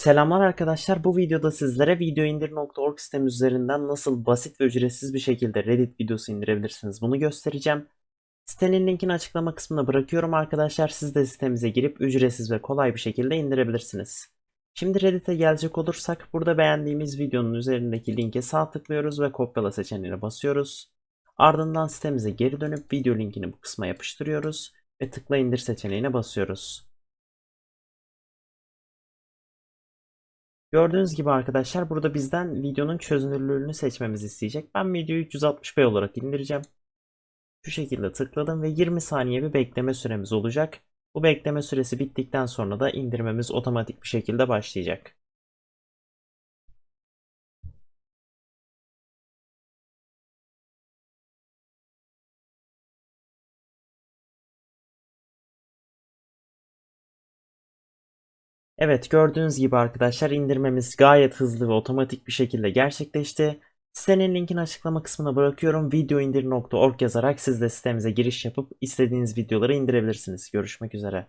Selamlar arkadaşlar. Bu videoda sizlere videoindir.org sitemiz üzerinden nasıl basit ve ücretsiz bir şekilde Reddit videosu indirebilirsiniz bunu göstereceğim. Sitenin linkini açıklama kısmına bırakıyorum arkadaşlar. Siz de sitemize girip ücretsiz ve kolay bir şekilde indirebilirsiniz. Şimdi Reddit'e gelecek olursak burada beğendiğimiz videonun üzerindeki linke sağ tıklıyoruz ve kopyala seçeneğine basıyoruz. Ardından sitemize geri dönüp video linkini bu kısma yapıştırıyoruz ve tıkla indir seçeneğine basıyoruz. Gördüğünüz gibi arkadaşlar burada bizden videonun çözünürlüğünü seçmemizi isteyecek. Ben videoyu 360p olarak indireceğim. Şu şekilde tıkladım ve 20 saniye bir bekleme süremiz olacak. Bu bekleme süresi bittikten sonra da indirmemiz otomatik bir şekilde başlayacak. Evet gördüğünüz gibi arkadaşlar indirmemiz gayet hızlı ve otomatik bir şekilde gerçekleşti. Sitenin linkini açıklama kısmına bırakıyorum. Videoindir.org yazarak siz de sitemize giriş yapıp istediğiniz videoları indirebilirsiniz. Görüşmek üzere.